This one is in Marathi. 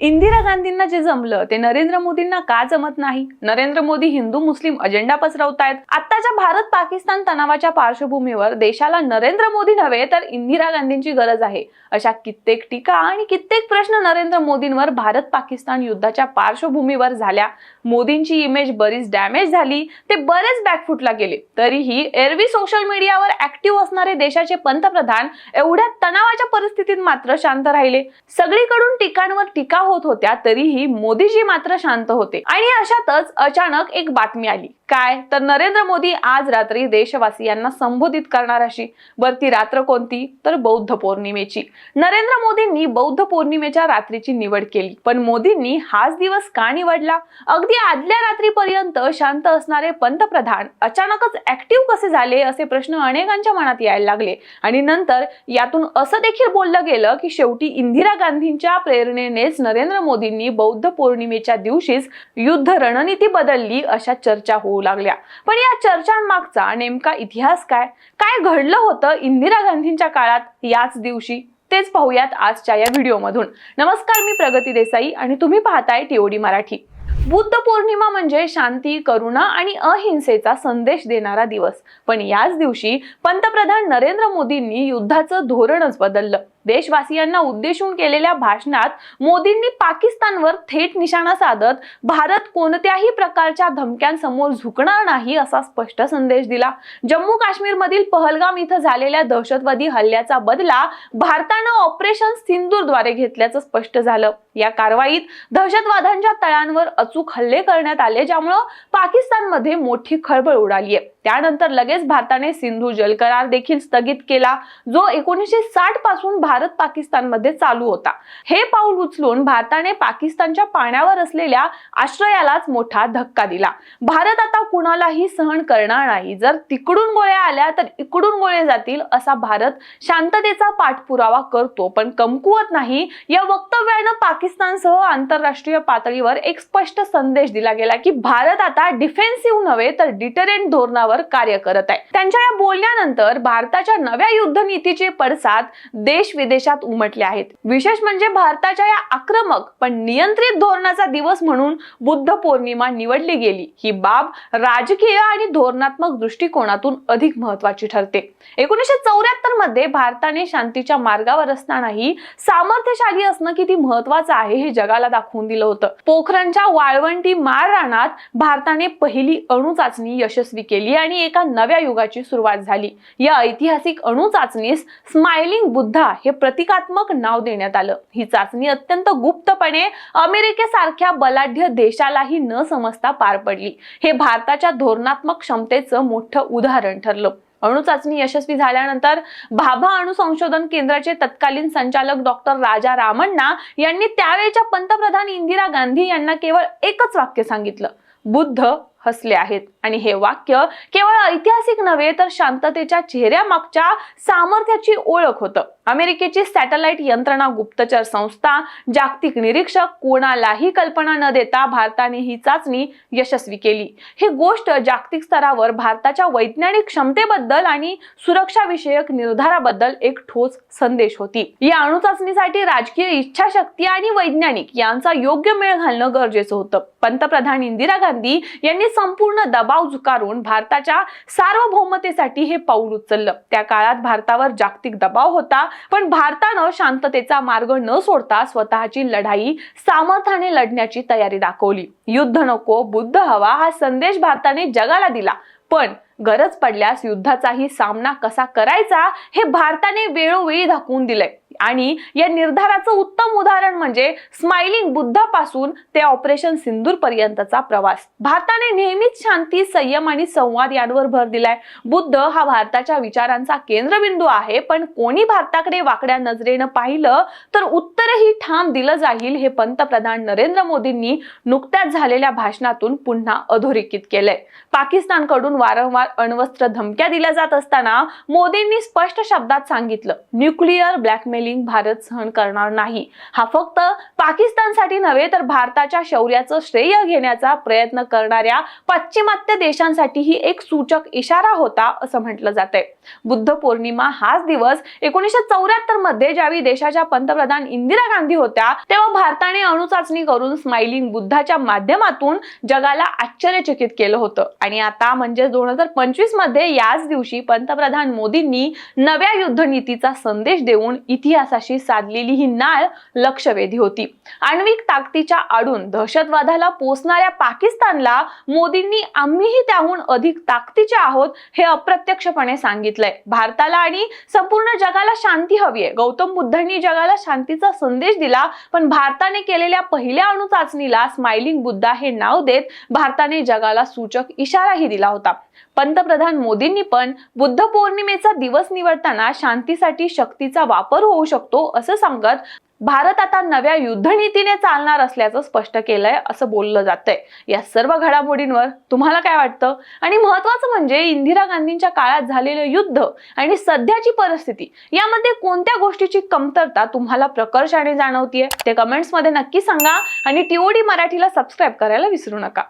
इंदिरा गांधींना जे जमलं ते नरेंद्र मोदींना का जमत नाही? नरेंद्र मोदी हिंदू मुस्लिम अजेंडा पसरवतायत आताच्या भारत पाकिस्तान तणावाच्या पार्श्वभूमीवर देशाला नरेंद्र मोदी नव्हे तर इंदिरा गांधींची गरज आहे. अशा कित्येक टीका आणि कित्येक प्रश्न नरेंद्र मोदींवर भारत पाकिस्तान युद्धाच्या पार्श्वभूमीवर झाल्या. मोदींची इमेज बरीच डॅमेज झाली. ते बरेच बॅकफुटला गेले. तरीही एरवी सोशल मीडियावर ऍक्टिव्ह असणारे देशाचे पंतप्रधान एवढ्या तणावाच्या परिस्थितीत मात्र शांत राहिले. सगळीकडून टीकांवर टीका होत होत्या तरीही मोदीजी मात्र शांत होते. आणि अशातच अचानक एक बातमी आली. काय? तर नरेंद्र मोदी आज रात्री देशवासियांना संबोधित करणार अशी बर ती रात्र कोणती? तर बौद्ध पौर्णिमेची. नरेंद्र मोदींनी बौद्ध पौर्णिमेच्या रात्रीची निवड केली. पण मोदींनी हाच दिवस का निवडला? अगदी आदल्या रात्रीपर्यंत शांत असणारे पंतप्रधान अचानकच ऍक्टिव्ह कसे झाले असे प्रश्न अनेकांच्या मनात यायला लागले. आणि नंतर यातून असं देखील बोललं गेलं की शेवटी इंदिरा गांधींच्या प्रेरणेनेच नरेंद्र मोदींनी बौद्ध पौर्णिमेच्या दिवशीच युद्ध रणनीती बदलली अशा चर्चा होऊ लागल्या. पण या चर्चांमागचा नेमका इतिहास काय? काय घडलं होतं इंदिरा गांधींच्या काळात याच दिवशी? तेच पाहूयात आजच्या या व्हिडिओमधून. नमस्कार मी प्रगती देसाई आणि तुम्ही पाहताय टीओडी मराठी. बुद्ध पौर्णिमा म्हणजे शांती करुणा आणि अहिंसेचा संदेश देणारा दिवस. पण याच दिवशी पंतप्रधान नरेंद्र मोदींनी युद्धाचं धोरणच बदललं. देशवासियांना उद्देशून केलेल्या भाषणात मोदींनी पाकिस्तानवर थेट निशाणा साधत भारत कोणत्याही प्रकारच्या धमक्यांसमोर झुकणार नाही असा स्पष्ट संदेश दिला. जम्मू काश्मीर मधील पहलगाम इथं झालेल्या दहशतवादी हल्ल्याचा बदला भारतानं ऑपरेशन सिंदूरद्वारे घेतल्याचं स्पष्ट झालं. या कारवाईत दहशतवाद्यांच्या तळांवर अचूक हल्ले करण्यात आले ज्यामुळं पाकिस्तानमध्ये मोठी खळबळ उडाली आहे त्यानंतर लगेच भारताने सिंधू जल करार देखील स्थगित केला जो एकोणीसशे साठपासून भारत पाकिस्तानमध्ये चालू होता. हे पाऊल उचलून भारताने पाकिस्तानच्या पाण्यावर असलेल्या आश्रयालाच मोठा धक्का दिला. भारत आता कुणालाही सहन करणार नाही. जर तिकडून गोळ्या आल्या तर इकडून गोळे जातील असा भारत शांततेचा पाठपुरावा करतो. पण कमकुवत नाही या वक्तव्यानं पाकिस्तानसह आंतरराष्ट्रीय पातळीवर एक स्पष्ट संदेश दिला गेला की भारत आता डिफेन्सिव्ह नव्हे तर डिटरेंट धोरणावर कार्य करत आहे. त्यांच्या या बोलण्यानंतर भारताच्या नव्या युद्ध नीतीचे पडसाद देश विदेशात उमटले आहेत. विशेष म्हणजे भारताच्या या आक्रमक पण नियंत्रित धोरणाचा दिवस म्हणून बुद्ध पौर्णिमा निवडली गेली. ही बाब राजकीय आणि धोरणात्मक दृष्टिकोनातून अधिक महत्वाची ठरते. एकोणीसशे चौऱ्याहत्तरमध्ये भारताने शांतीच्या मार्गावर असतानाही सामर्थ्यशाली असणं किती महत्वाचं आहे हे जगाला दाखवून दिलं होतं. पोखरणच्या वाळवंटी मारराणात भारताने पहिली अणु चाचणी यशस्वी केली आहे आणि एका नव्या युगाची सुरुवात झाली. या ऐतिहासिक अणु चाचणीस स्माइलिंग बुद्धा हे प्रतिकात्मक नाव देण्यात आलं. ही चाचणी अत्यंत गुप्तपणे अमेरिकेसारख्या बलाढ्य देशालाही न समजता पार पडली. हे भारताच्या धोरणात्मक क्षमतेचं मोठं उदाहरण ठरलं. अणु चाचणी यशस्वी झाल्यानंतर भाभा अणु संशोधन केंद्राचे तत्कालीन संचालक डॉक्टर राजा रामण्णा यांनी त्यावेळच्या पंतप्रधान इंदिरा गांधी यांना केवळ एकच वाक्य सांगितलं. बुद्ध हसले आहेत. आणि हे वाक्य केवळ ऐतिहासिक नव्हे तर शांततेच्या चेहऱ्यामागच्या सामर्थ्याची ओळख होतं. अमेरिकेची सॅटेलाइट यंत्रणा गुप्तचर संस्था जागतिक निरीक्षक कोणालाही कल्पना न देता भारताने ही चाचणी यशस्वी केली. ही गोष्ट जागतिक स्तरावर भारताच्या वैज्ञानिक क्षमतेबद्दल आणि सुरक्षा विषयक निर्धाराबद्दल एक ठोस संदेश होती. या अणुचाचणीसाठी राजकीय इच्छाशक्ती आणि वैज्ञानिक यांचा योग्य मेळ घालणं गरजेचं होतं. पंतप्रधान इंदिरा गांधी यांनी संपूर्ण दबाव झुकारून भारताच्या सार्वभौमतेसाठी हे पाऊल उचललं. त्या काळात भारतावर जागतिक दबाव होता पण भारतानं शांततेचा मार्ग न सोडता स्वतःची लढाई सामर्थ्याने लढण्याची तयारी दाखवली. युद्ध नको बुद्ध हवा हा संदेश भारताने जगाला दिला. पण गरज पडल्यास युद्धाचाही सामना कसा करायचा हे भारताने वेळोवेळी दाखवून दिलंय. आणि या निर्धाराचं उत्तम उदाहरण म्हणजे स्माइलिंग बुद्धापासून ते ऑपरेशन सिंदूर पर्यंतचा प्रवास. भारताने नेहमीच शांती संयम आणि संवाद यांवर भर दिलाय. बुद्ध हा भारताच्या विचारांचा केंद्रबिंदू आहे पण कोणी भारताकडे वाकड्या नजरेनं पाहिलं तर उत्तरही ठाम दिलं जाईल हे पंतप्रधान नरेंद्र मोदींनी नुकत्याच झालेल्या भाषणातून पुन्हा अधोरेखित केलंय. पाकिस्तानकडून वारंवार अण्वस्त्र धमक्या दिल्या जात असताना मोदींनी स्पष्ट शब्दात सांगितलं न्यूक्लिअर ब्लॅकमेल स्माइलिंग भारत सहन करणार नाही. हा फक्त पाकिस्तानसाठी नव्हे तर भारताच्या शौर्याचं श्रेय घेण्याचा प्रयत्न करणाऱ्या पाश्चिमात्य देशांसाठीही एक सूचक इशारा होता असं म्हटलं जातंय. बुद्ध पौर्णिमा हाच दिवस एकोणीसशे चौऱ्याहत्तरमध्ये ज्यावेळी देशाच्या पंतप्रधान इंदिरा गांधी होत्या तेव्हा भारताने अणुचाचणी करून स्माइलिंग बुद्धाच्या माध्यमातून जगाला आश्चर्यचकित केलं होतं. आणि आता म्हणजे दोन हजार पंचवीसमध्ये याच दिवशी पंतप्रधान मोदींनी नव्या युद्धनीतीचा संदेश देऊन इतिहास इतिहासाशी साधलेली ही नाळ लक्षवेधी होती. आण्विक ताकदीच्या आडून दहशतवादाला पोचणाऱ्या पाकिस्तानला मोदींनी आम्हीही त्याहून अधिक ताकदीचे आहोत हे अप्रत्यक्षपणे सांगितलंय. भारताला आणि संपूर्ण जगाला शांती हवी आहे. गौतम बुद्धांनी जगाला शांतीचा संदेश दिला पण भारताने केलेल्या पहिल्या अणुचाचणीला स्माइलिंग बुद्धा हे नाव देत भारताने जगाला सूचक इशाराही दिला होता. पंतप्रधान मोदींनी पण बुद्ध पौर्णिमेचा दिवस निवडताना शांतीसाठी शक्तीचा वापर होऊ शकतो असं सांगत भारत आता नव्या युद्धनीतीने चालणार असल्याचं स्पष्ट केलंय असं बोललं जातंय. या सर्व घडामोडींवर तुम्हाला काय वाटतं? आणि महत्वाचं म्हणजे इंदिरा गांधींच्या काळात झालेलं युद्ध आणि सध्याची परिस्थिती यामध्ये कोणत्या गोष्टीची कमतरता तुम्हाला प्रकर्षाने जाणवतीये? ते कमेंट्समध्ये नक्की सांगा आणि टीओडी मराठीला सबस्क्राईब करायला विसरू नका.